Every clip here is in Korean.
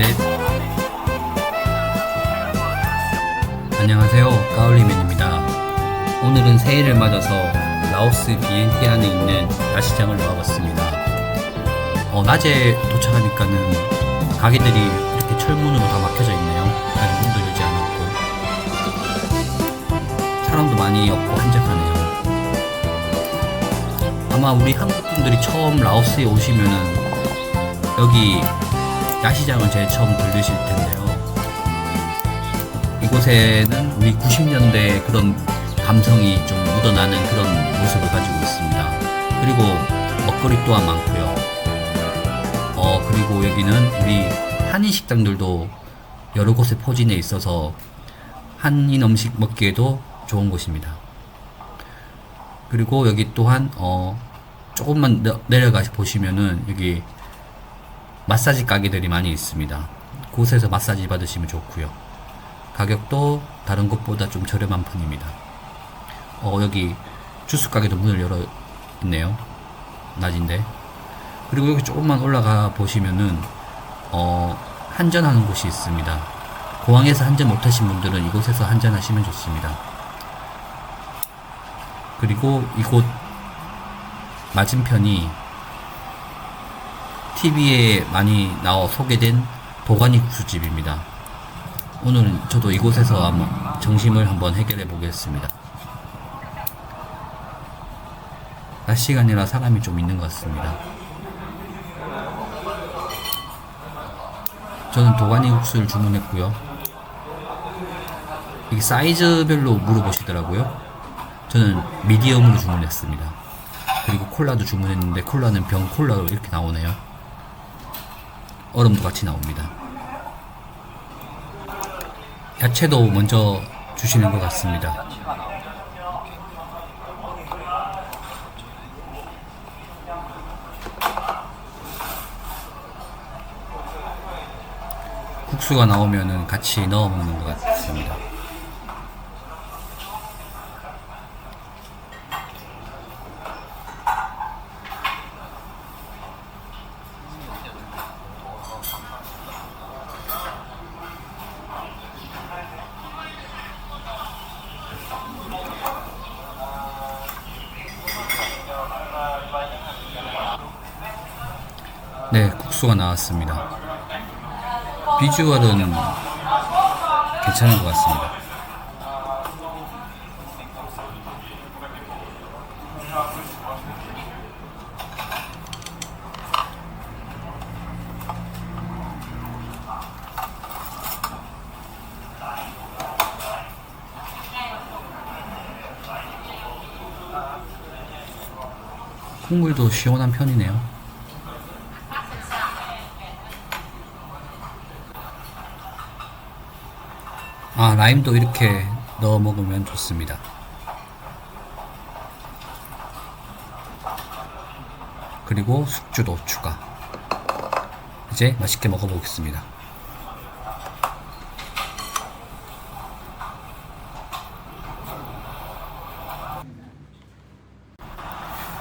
넷. 안녕하세요. 까울리맨입니다. 오늘은 새해를 맞아서 라오스 비엔티안에 있는 야시장을 나와봤습니다. 어, 낮에 도착하니까는 가게들이 이렇게 철문으로 다 막혀져 있네요. 아직 문도 열지 않았고. 사람도 많이 없고 한적하네요. 아마 우리 한국 분들이 처음 라오스에 오시면은 여기 야시장을 제일 처음 들르실 텐데요. 이곳에는 우리 90년대 그런 감성이 좀 묻어나는 그런 모습을 가지고 있습니다. 그리고 먹거리 또한 많고요. 어 그리고 여기는 우리 한인 식당들도 여러 곳에 포진해 있어서 한인 음식 먹기에도 좋은 곳입니다. 그리고 여기 또한 어 조금만 내- 내려가 보시면은 여기 마사지 가게들이 많이 있습니다. 곳에서 마사지 받으시면 좋고요. 가격도 다른 곳보다 좀 저렴한 편입니다. 어 여기 주스 가게도 문을 열어 있네요. 낮인데. 그리고 여기 조금만 올라가 보시면은 어 한전하는 곳이 있습니다. 공항에서 한전 못하신 분들은 이곳에서 한전하시면 좋습니다. 그리고 이곳 맞은편이 TV에 많이 나와 소개된 도가니 국수집입니다. 오늘은 저도 이곳에서 한번 정심을 한번 해결해 보겠습니다. 낮 시간이라 사람이 좀 있는 것 같습니다. 저는 도가니 국수를 주문했고요. 이게 사이즈별로 물어보시더라고요. 저는 미디엄으로 주문했습니다. 그리고 콜라도 주문했는데 콜라는 병 콜라로 이렇게 나오네요. 얼음도 같이 나옵니다. 야채도 먼저 주시는 것 같습니다. 국수가 나오면은 같이 넣어 먹는 것 같습니다. 네, 국수가 나왔습니다. 비주얼은 괜찮은 것 같습니다. 국물도 시원한 편이네요. 라임도 이렇게 넣어 먹으면 좋습니다. 그리고 숙주도 추가. 이제 맛있게 먹어보겠습니다.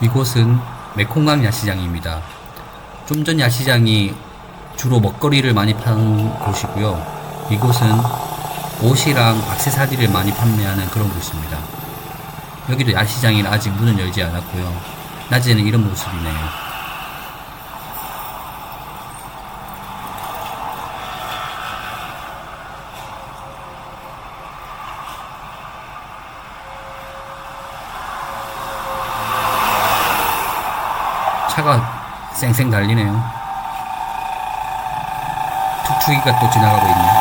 이곳은 메콩강 야시장입니다. 좀 전 야시장이 주로 먹거리를 많이 파는 곳이고요. 이곳은 옷이랑 액세서리를 많이 판매하는 그런 곳입니다. 여기도 야시장이라 아직 문은 열지 않았고요. 낮에는 이런 모습이네요. 차가 쌩쌩 달리네요. 툭툭이가 또 지나가고 있네.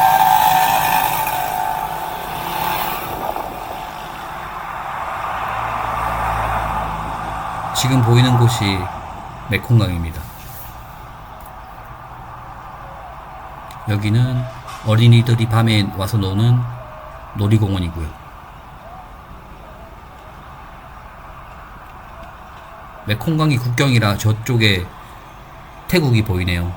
지금 보이는 곳이 메콩강입니다. 여기는 어린이들이 밤에 와서 노는 놀이공원이고요. 메콩강이 국경이라 저쪽에 태국이 보이네요.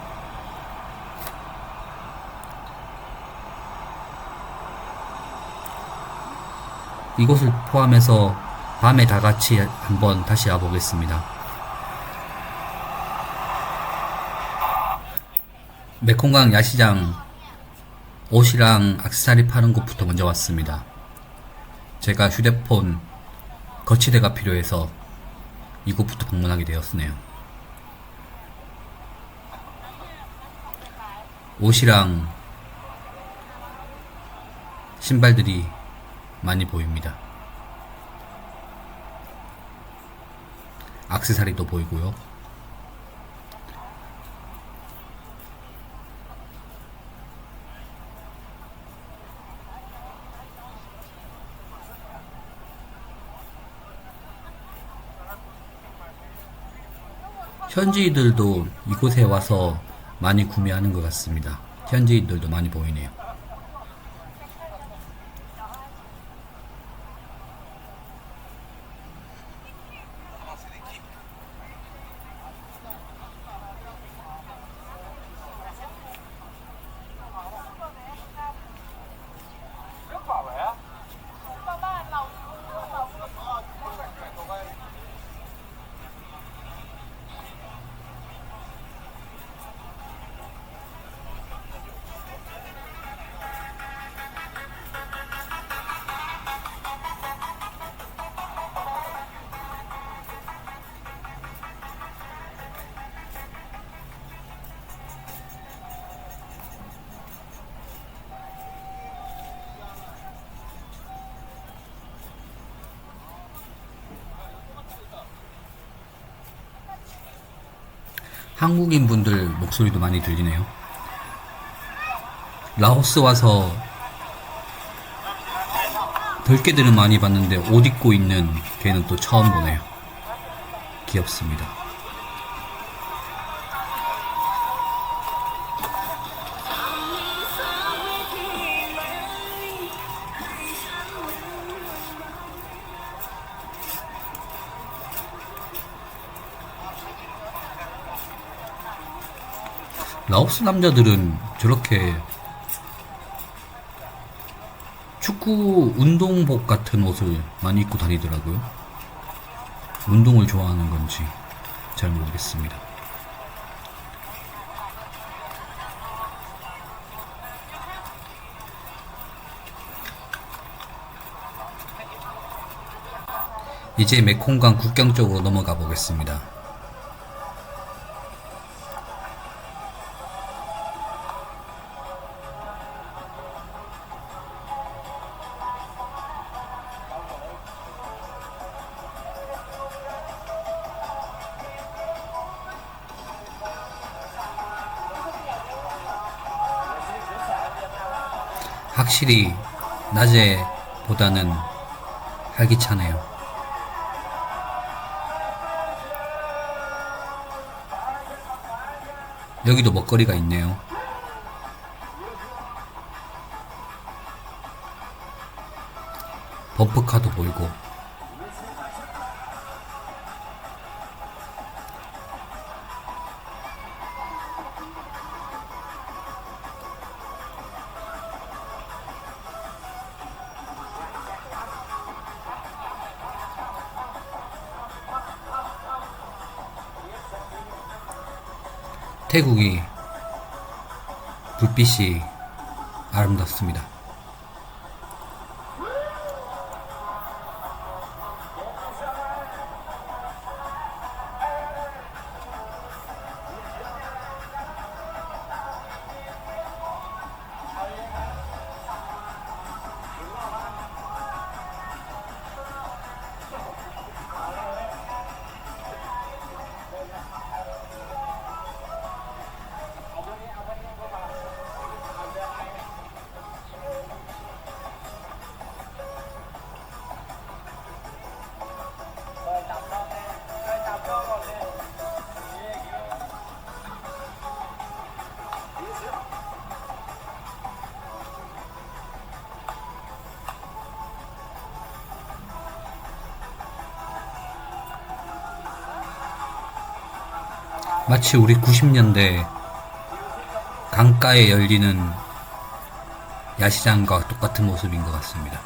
이곳을 포함해서 밤에 다 같이 한번 다시 와보겠습니다. 메콩강 야시장 옷이랑 악세사리 파는 곳부터 먼저 왔습니다. 제가 휴대폰 거치대가 필요해서 이곳부터 방문하게 되었네요. 옷이랑 신발들이 많이 보입니다. 악세사리도 보이고요. 현지인들도 이곳에 와서 많이 구매하는 것 같습니다. 현지인들도 많이 보이네요. 한국인 분들 목소리도 많이 들리네요. 라오스 와서 들개들은 많이 봤는데 옷 입고 있는 개는 또 처음 보네요. 귀엽습니다. 라오스 남자들은 저렇게 축구 운동복 같은 옷을 많이 입고 다니더라고요. 운동을 좋아하는 건지 잘 모르겠습니다. 이제 메콩강 국경 쪽으로 넘어가 보겠습니다. 확실히 낮에 보다는 활기차네요. 여기도 먹거리가 있네요. 범프카도 보이고 태국이 불빛이 아름답습니다. 마치 우리 90년대 강가에 열리는 야시장과 똑같은 모습인 것 같습니다.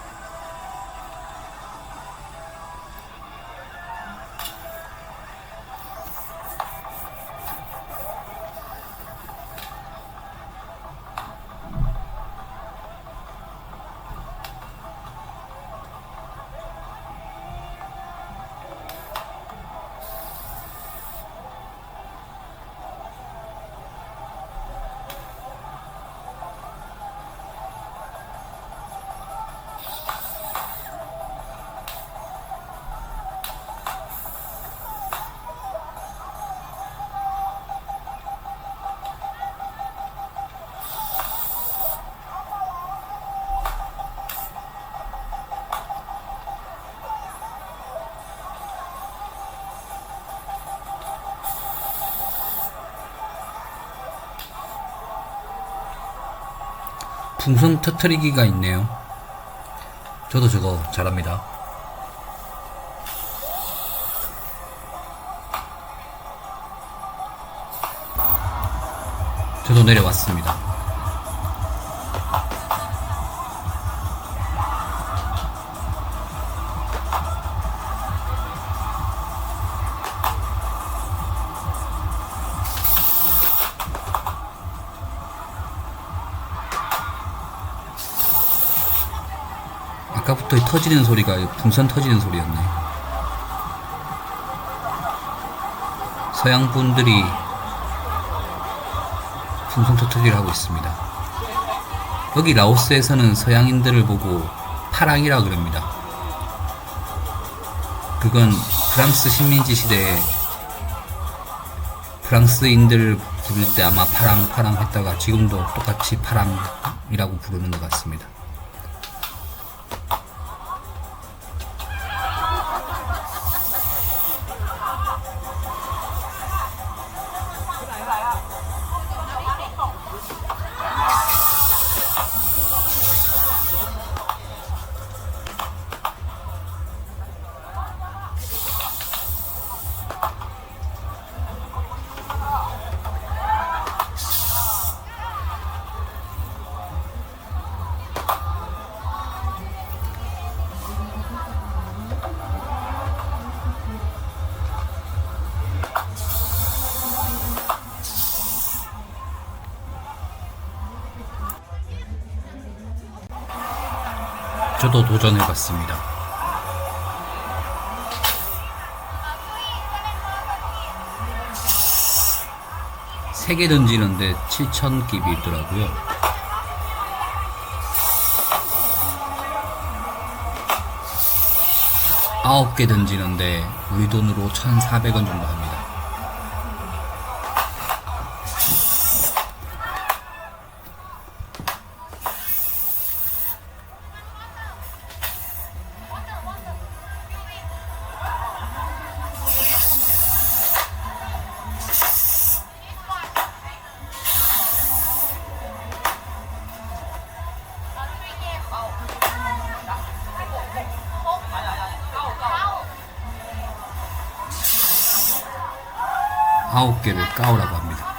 풍선 터트리기가 있네요. 저도 저거 잘합니다. 저도 내려왔습니다. 아까부터 이 터지는 소리가 이 풍선 터지는 소리였네. 서양 분들이 풍선 터트리를 하고 있습니다. 여기 라오스에서는 서양인들을 보고 파랑이라 그럽니다. 그건 프랑스 식민지 시대에 프랑스인들을 부를 때 아마 파랑 파랑 했다가 지금도 똑같이 파랑이라고 부르는 것 같습니다. 저도 도전해봤습니다. 세 개 던지는데 7천 깁이 있더라고요. 아홉 개 던지는데 우리 돈으로 1,400원 정도 합니다. 아홉 개를 까오라고 합니다.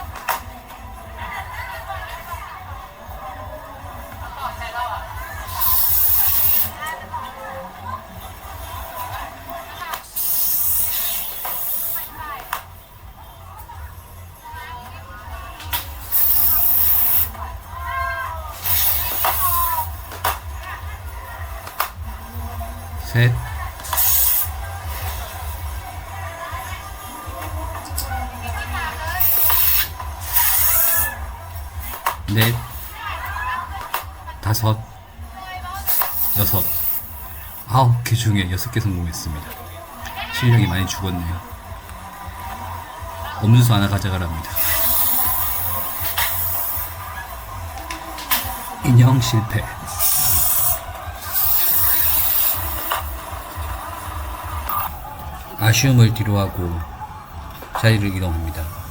넷, 다섯, 여섯, 아홉 개 중에 여섯 개 성공했습니다. 실력이 많이 죽었네요. 음료수 하나 가져가랍니다. 인형 실패. 아쉬움을 뒤로하고 자리를 이동합니다.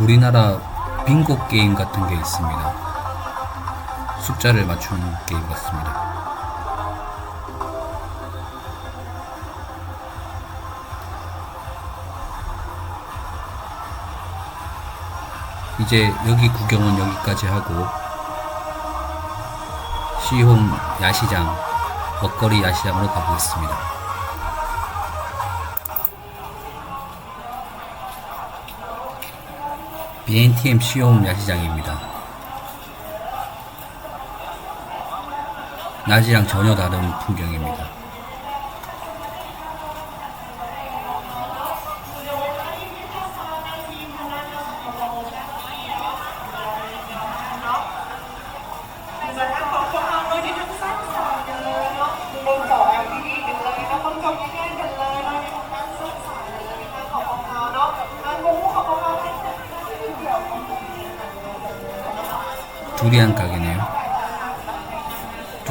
우리나라 빙고 게임 같은 게 있습니다. 숫자를 맞추는 게임 같습니다. 이제 여기 구경은 여기까지 하고 시홈 야시장 먹거리 야시장으로 가보겠습니다. BNTM 시홈 야시장입니다. 낮이랑 전혀 다른 풍경입니다.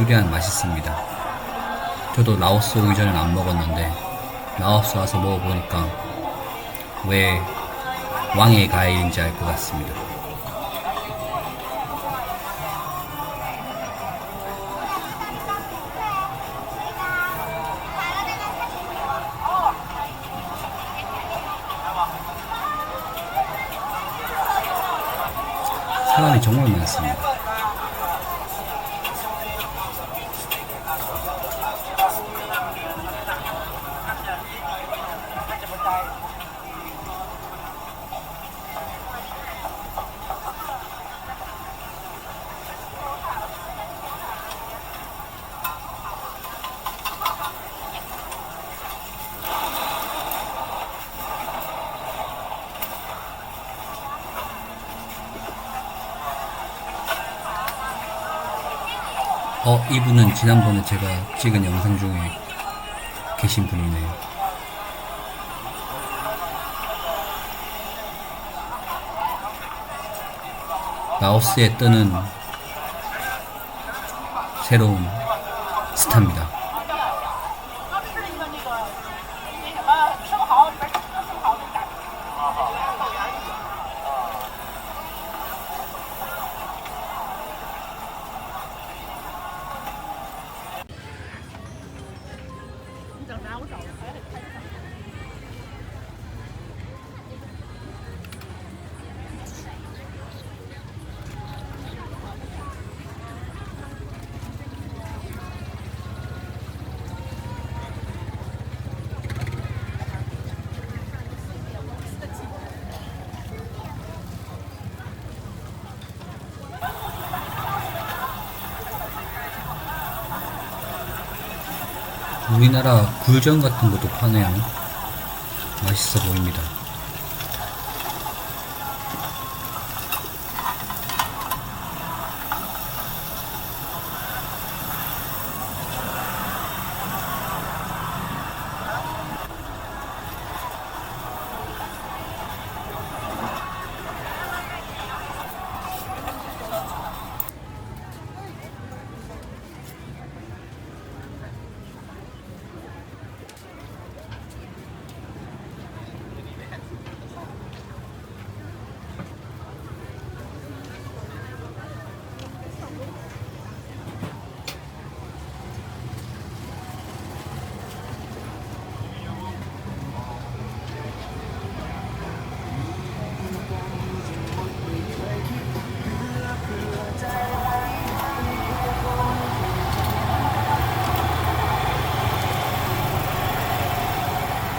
두리안 맛있습니다. 저도 라오스 오기 전엔 안 먹었는데 라오스 와서 먹어보니까 왜 왕의 과일인지 알 것 같습니다. 사람이 정말 많습니다. 어, 이분은 지난번에 제가 찍은 영상 중에 계신 분이네요. 라오스에 뜨는 새로운 스타입니다. 우리나라 굴전 같은 것도 파네요. 맛있어 보입니다.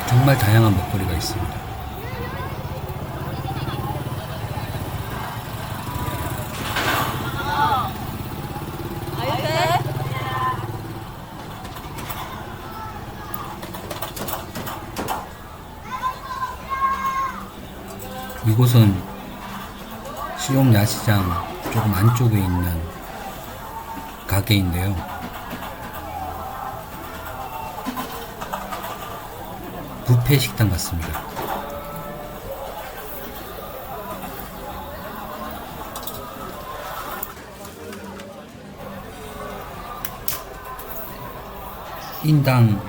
정말 다양한 먹거리가 있습니다. 이곳은 시용 야시장 조금 안쪽에 있는 가게인데요. 뷔페 식당 같습니다. 인당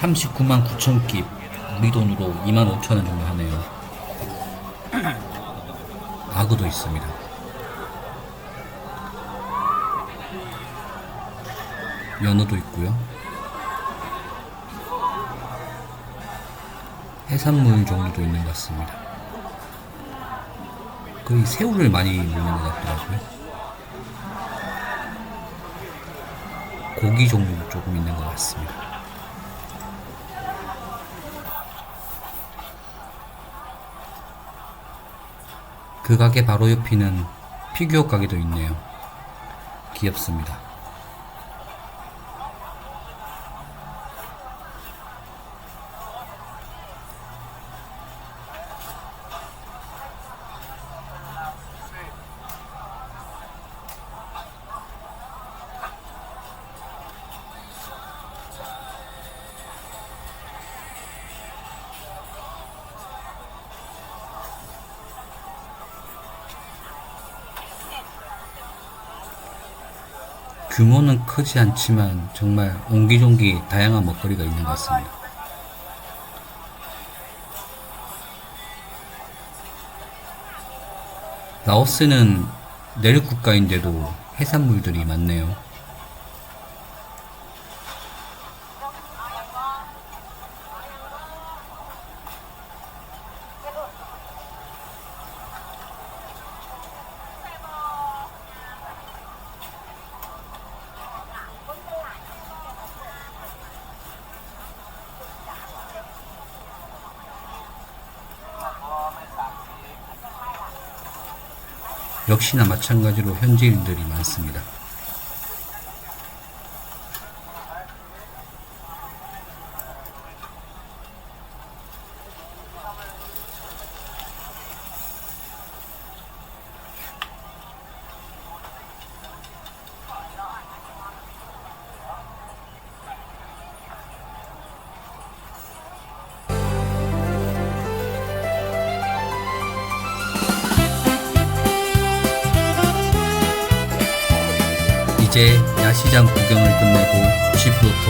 39만 9천 깁, 우리 돈으로 2만 5천 원 정도 하네요. 아구도 있습니다. 연어도 있고요. 해산물 종류도 있는 것 같습니다. 거의 새우를 많이 먹는 것 같더라고요. 고기 종류도 조금 있는 것 같습니다. 그 가게 바로 옆에는 피규어 가게도 있네요. 귀엽습니다. 규모는 크지 않지만 정말 옹기종기 다양한 먹거리가 있는 것 같습니다. 라오스는 내륙 국가인데도 해산물들이 많네요. 역시나 마찬가지로 현지인들이 많습니다. 이제 야시장 구경을 끝내고 집으로.